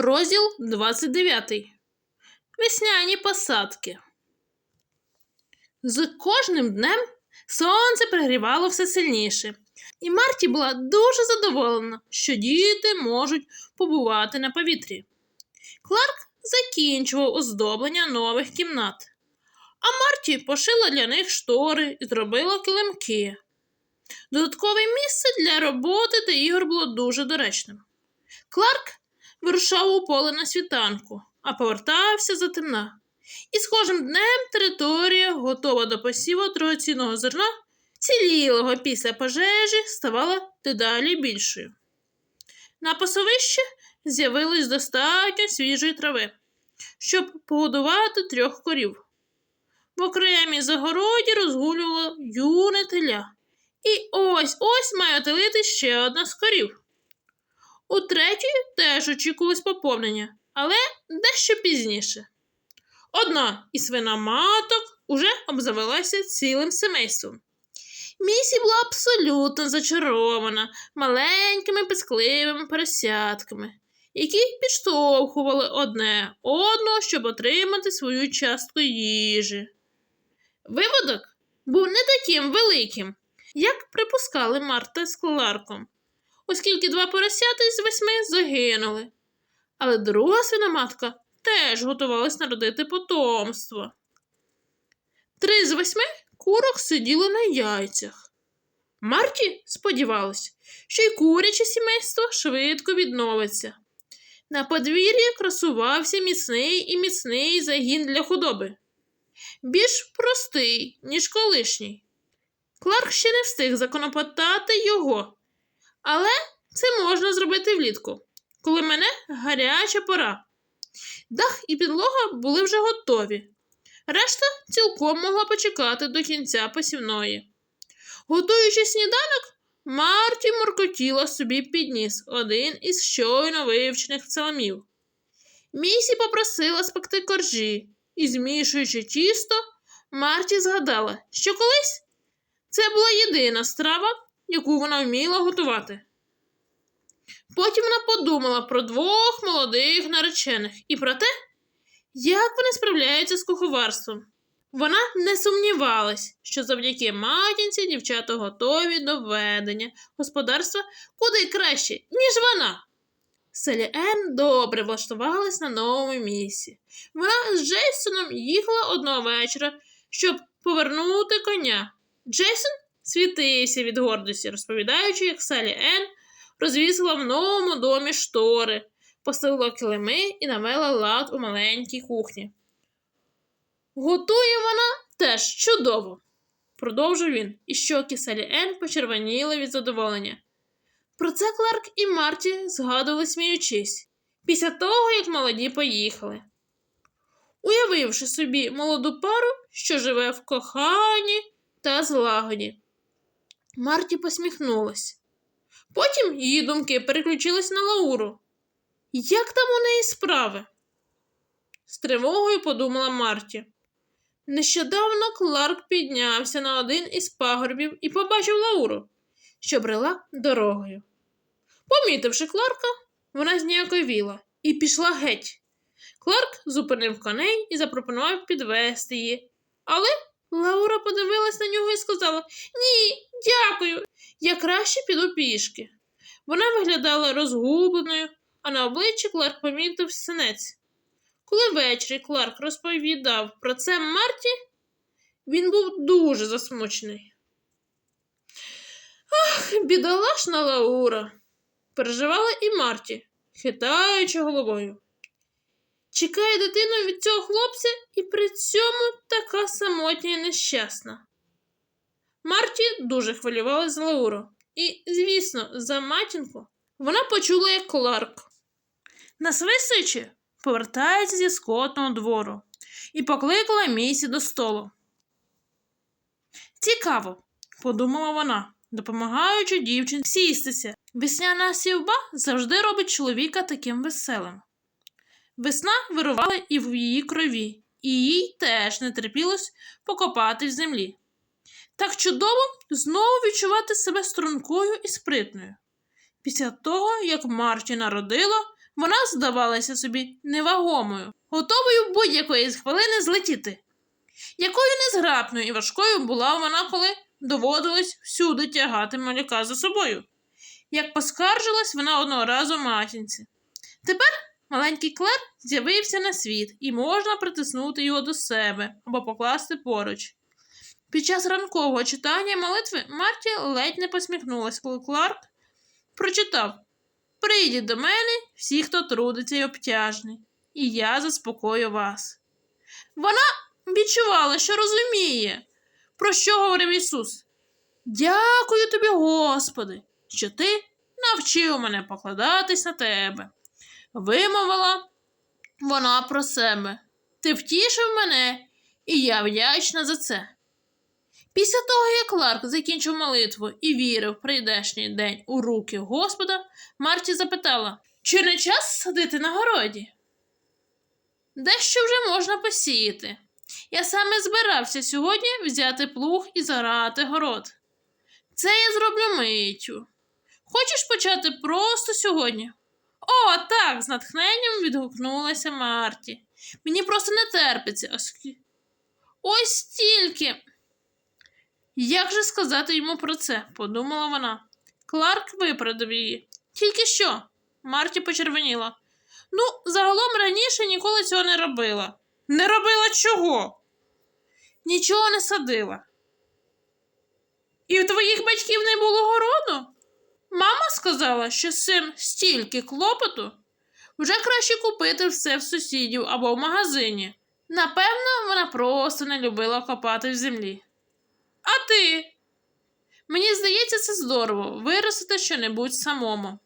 Розділ 29. Весняні посадки. З кожним днем сонце пригрівало все сильніше, і Марті була дуже задоволена, що діти можуть побувати на повітрі. Кларк закінчував оздоблення нових кімнат, а Марті пошила для них штори і зробила килимки. Додаткове місце для роботи та ігор було дуже доречним. Кларк вирушав у поле на світанку, а повертався затемна. І з кожним днем територія, готова до посіву дорогоцінного зерна, цілілого після пожежі, ставала дедалі більшою. На пасовищі з'явилось достатньо свіжої трави, щоб погодувати трьох корів. В окремій загороді розгулювало юне теля. І ось ось має отелити ще одна з корів. У третьої теж очікувалось поповнення, але дещо пізніше. Одна із свиноматок уже обзавелася цілим семейством. Місі була абсолютно зачарована маленькими пискливими поросятками, які підштовхували одне одного, щоб отримати свою частку їжі. Виводок був не таким великим, як припускали Марта з Кларком оскільки два поросята із восьми загинули. Але друга свиноматка теж готувалась народити потомство. Три з восьми курок сиділи на яйцях. Марті сподівалась, що й куряче сімейство швидко відновиться. На подвір'ї красувався міцний і міцний загін для худоби. Більш простий, ніж колишній. Кларк ще не встиг законопатати його, але це можна зробити влітку, коли мене гаряча пора. Дах і підлога були вже готові. Решта цілком могла почекати до кінця посівної. Готуючи сніданок, Марті моркотіла собі підніс один із щойно вивчених псалмів. Місі попросила спекти коржі, і, змішуючи тісто, Марті згадала, що колись це була єдина страва, яку вона вміла готувати. Потім вона подумала про двох молодих наречених і про те, як вони справляються з куховарством. Вона не сумнівалась, що завдяки матінці дівчата готові до ведення господарства куди краще, ніж вона. Селі Ен добре влаштувалась на новому місці. Вона з Джейсоном їхала одного вечора, щоб повернути коня. Джейсон світився від гордості, розповідаючи, як Салі Ен розвісила в новому домі штори, постелила килими і навела лад у маленькій кухні. Готує вона теж чудово, продовжив він, і щоки Салі Ен почервоніли від задоволення. Про це Кларк і Марті згадували сміючись, після того, як молоді поїхали. Уявивши собі молоду пару, що живе в коханні та злагоді. Марті посміхнулась. Потім її думки переключились на Лауру. Як там у неї справи? З тривогою подумала Марті. Нещодавно Кларк піднявся на один із пагорбів і побачив Лауру, що брела дорогою. Помітивши Кларка, вона зніяковіла і пішла геть. Кларк зупинив коней і запропонував підвести її. Але Лаура подивилась на нього і сказала Ні, дякую, я краще піду пішки. Вона виглядала розгубленою, а на обличчі Кларк помітив синець. Коли ввечері Кларк розповідав про це Марті, він був дуже засмучений. Ах, бідолашна Лаура, переживала і Марті, хитаючи головою. Чекає дитину від цього хлопця і при цьому така самотня і нещасна. Марті дуже хвилювалася за Лауру, і, звісно, за матінку вона почула, як Кларк. Насвистуючи, повертається зі скотного двору і покликала місі до столу. Цікаво, подумала вона, допомагаючи дівчинці сістися. Весняна сівба завжди робить чоловіка таким веселим. Весна вирувала і в її крові, і їй теж не терпілось покопати в землі. Так чудово знову відчувати себе стрункою і спритною. Після того, як Марті народила, Вона здавалася собі невагомою, готовою будь-якої з хвилини злетіти. Якою незграбною і важкою була вона, коли доводилось всюди тягати малюка за собою. Як поскаржилась вона одного разу матінці. Тепер маленький Клер з'явився на світ, і можна притиснути його до себе або покласти поруч. Під час ранкового читання молитви Марті ледь не посміхнулась, коли Кларк прочитав Прийдіть до мене всі, хто трудиться і обтяжний, і я заспокою вас. Вона відчувала, що розуміє, про що говорив Ісус. Дякую тобі, Господи, що ти навчив мене покладатись на тебе. Вимовила вона про себе. Ти втішив мене, і я вдячна за це. Після того, як Кларк закінчив молитву і вірив прийдешній день у руки Господа, Марті запитала, чи не час садити на городі? Дещо вже можна посіяти. Я саме збирався сьогодні взяти плуг і зарати город. Це я зроблю миттю. Хочеш почати просто сьогодні? О, так, з натхненням відгукнулася Марті. Мені просто не терпиться. Ось стільки. Як же сказати йому про це? подумала вона. Кларк виправдав її. Тільки що? Марті почервоніла. Ну, загалом раніше ніколи цього не робила. Не робила чого? Нічого не садила. І в твоїх батьків не було городу? Мама сказала, що з стільки клопоту вже краще купити все в сусідів або в магазині. Напевно, вона просто не любила копати в землі. А ти? Мені здається, це здорово виростити щонебудь самому.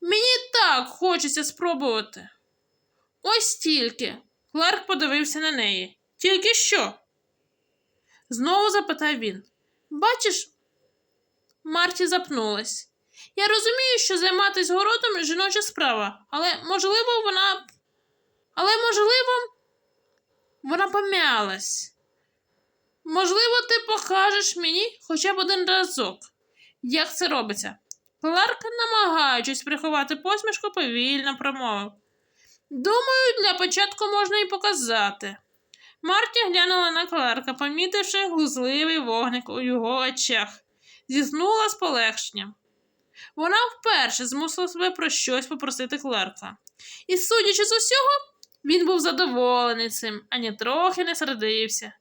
Мені так хочеться спробувати. Ось тільки. Кларк подивився на неї. Тільки що? Знову запитав він. Бачиш, Марті запнулась. Я розумію, що займатися городом жіноча справа, але можливо вона. Але можливо, вона пом'ялась. Можливо, ти покажеш мені хоча б один разок, як це робиться. Кларк, намагаючись приховати посмішку, повільно промовив. Думаю, для початку можна і показати. Марті глянула на Кларка, помітивши глузливий вогник у його очах, зітхнула з полегшенням. Вона вперше змусила себе про щось попросити Кларка. І, судячи з усього, він був задоволений цим, ані трохи не сердився.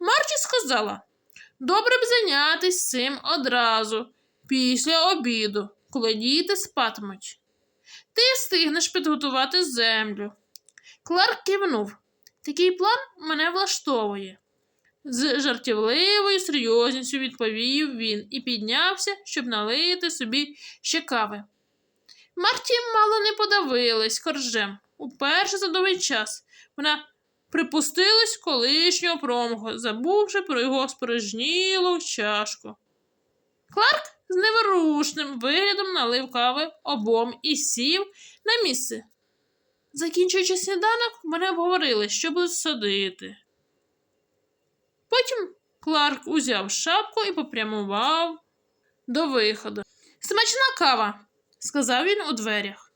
Марті сказала: добре б зайнятися цим одразу, після обіду, коли діти спатимуть. Ти встигнеш підготувати землю. Кларк кивнув. Такий план мене влаштовує. З жартівливою серйозністю відповів він і піднявся, щоб налити собі ще кави. Марті мало не подавилась коржем. Уперше за довгий час вона припустилась колишнього промаху, забувши про його спорожнілу чашку. Кларк з неворушним виглядом налив кави обом і сів на місце. Закінчуючи сніданок, вони обговорили, що будуть садити. Потім Кларк узяв шапку і попрямував до виходу. Смачна кава, сказав він у дверях.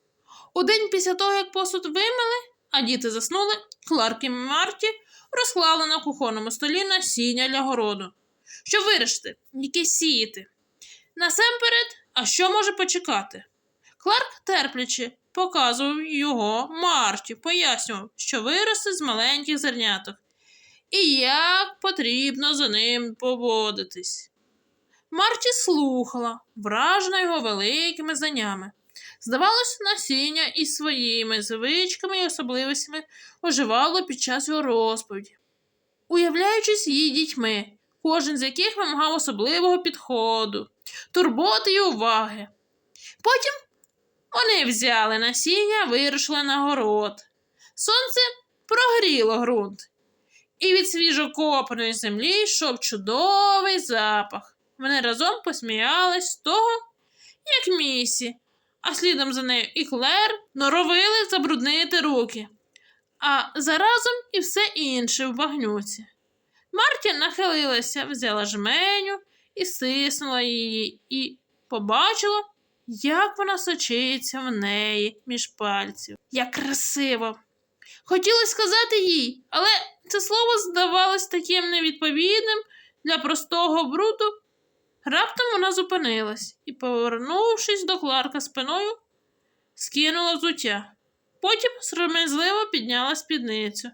У день після того, як посуд вимили, а діти заснули, Кларк і Марті розклали на кухонному столі насіння для городу. Що вирішити, яке сіяти. Насамперед, а що може почекати? Кларк терплячи показував його Марті, пояснював, що виросте з маленьких зерняток і як потрібно за ним поводитись. Марті слухала, вражена його великими знаннями. Здавалось, насіння із своїми звичками і особливостями оживало під час його розповіді, уявляючись її дітьми, кожен з яких вимагав особливого підходу, турботи й уваги. Потім вони взяли насіння, вирушили на город. Сонце прогріло ґрунт, і від свіжокопаної землі йшов чудовий запах. Вони разом посміялись з того, як місі, а слідом за нею і Клер норовили забруднити руки, а заразом і все інше в багнюці. Марті нахилилася, взяла жменю і стиснула її, і побачила, як вона сочиться в неї між пальців. Як красиво. Хотілося сказати їй, але це слово здавалось таким невідповідним для простого бруду. Раптом вона зупинилась і, повернувшись до Кларка спиною, скинула взуття. Потім сором'язливо підняла спідницю,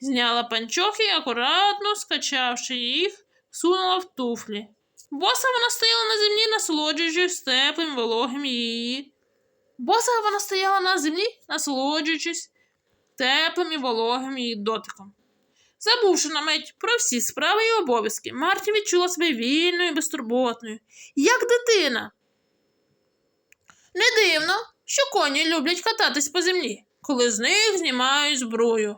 зняла панчохи і, акуратно скачавши їх, сунула в туфлі. Боса вона стояла на землі, насолоджуючись теплим вологим її. Боса вона стояла на землі, насолоджуючись теплим і вологим її дотиком. Забувши на мить про всі справи і обов'язки, Марті відчула себе вільною і безтурботною, як дитина. Не дивно, що коні люблять кататись по землі, коли з них знімають зброю.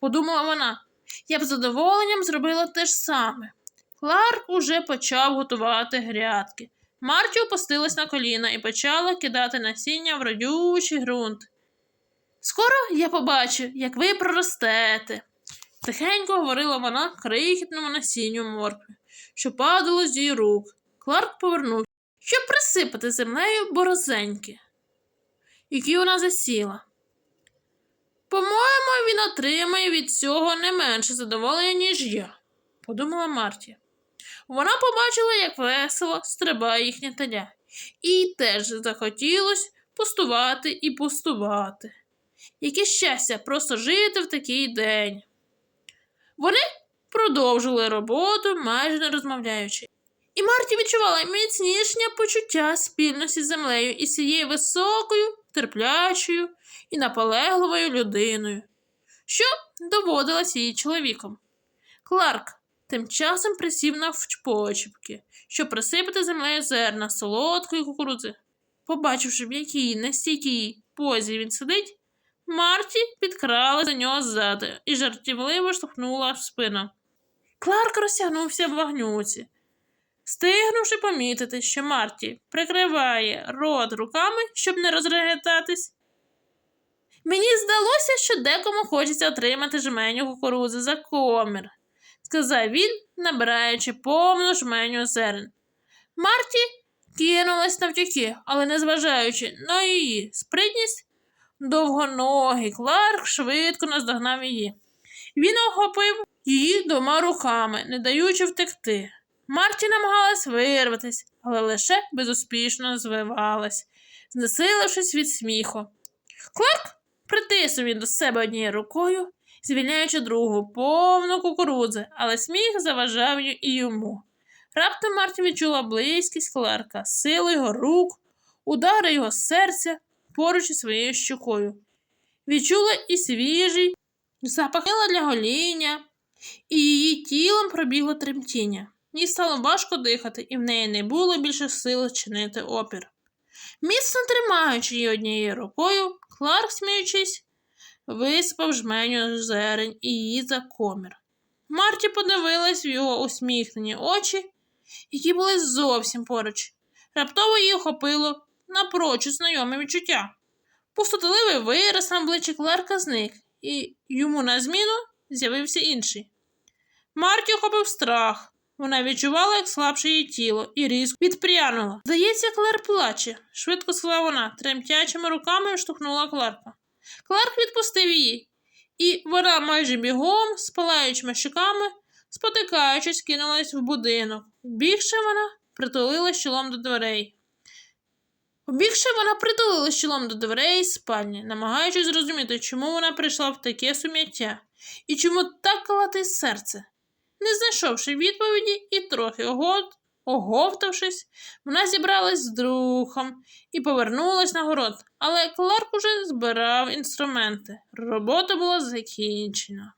Подумала вона, я б з задоволенням зробила те ж саме. Кларк уже почав готувати грядки. Марті опустилась на коліна і почала кидати насіння в родючий ґрунт. Скоро я побачу, як ви проростете. Тихенько говорила вона крихітному насінню моркви, що падало з її рук. Кларк повернув, щоб присипати землею борозеньки, які вона засіла. По-моєму, він отримає від цього не менше задоволення, ніж я, подумала Марті. Вона побачила, як весело стрибає їхня теля, і їй теж захотілось пустувати і пустувати. Яке щастя просто жити в такий день. Вони продовжили роботу, майже не розмовляючи. І Марті відчувала міцнішнє почуття спільності з землею і цією високою, терплячою і наполегливою людиною, що доводилась її чоловіком. Кларк тим часом присів на почепки, щоб присипати землею зерна солодкої кукурудзи. Побачивши, в якій нестійкій позі він сидить, Марті підкрала за нього ззаду і жартівливо штовхнула в спину. Кларк розтягнувся в вагнюці, стигнувши помітити, що Марті прикриває рот руками, щоб не розрегетатись. Мені здалося, що декому хочеться отримати жменю кукурудзи за комір, сказав він, набираючи повну жменю зерен. Марті кинулась навтюки, але незважаючи на її спритність, довгоногий Кларк швидко наздогнав її. Він охопив її двома руками, не даючи втекти. Марті намагалась вирватись, але лише безуспішно звивалась, знесилившись від сміху. Кларк притиснув він до себе однією рукою, звільняючи другу повну кукурудзи, але сміх заважав і йому. Раптом Марті відчула близькість Кларка, силу його рук, удари його серця поруч із своєю щокою. Відчула і свіжий, запах мила для гоління, і її тілом пробігло тремтіння. Їй стало важко дихати, і в неї не було більше сил чинити опір. Міцно тримаючи її однією рукою, Кларк, сміючись, висипав жменю зерень і її за комір. Марті подивилась в його усміхнені очі, які були зовсім поруч. Раптово її охопило напрочуд знайоме відчуття. Пустотливий вираз на обличчі Кларка зник, і йому на зміну з'явився інший. Марті охопив страх. Вона відчувала, як слабше її тіло, і різко відпрянула. Здається, Клер плаче, швидко сказала вона, тремтячими руками штовхнула Кларка. Кларк відпустив її, і вона майже бігом, з палаючими щоками, спотикаючись, кинулась в будинок. Бігши вона притулилась чолом до дверей. Побігши, вона притулилась чолом до дверей спальні, намагаючись зрозуміти, чому вона прийшла в таке сум'яття і чому так калатить серце. Не знайшовши відповіді і трохи огот, оговтавшись, вона зібралась з духом і повернулась на город, але Кларк уже збирав інструменти. Робота була закінчена.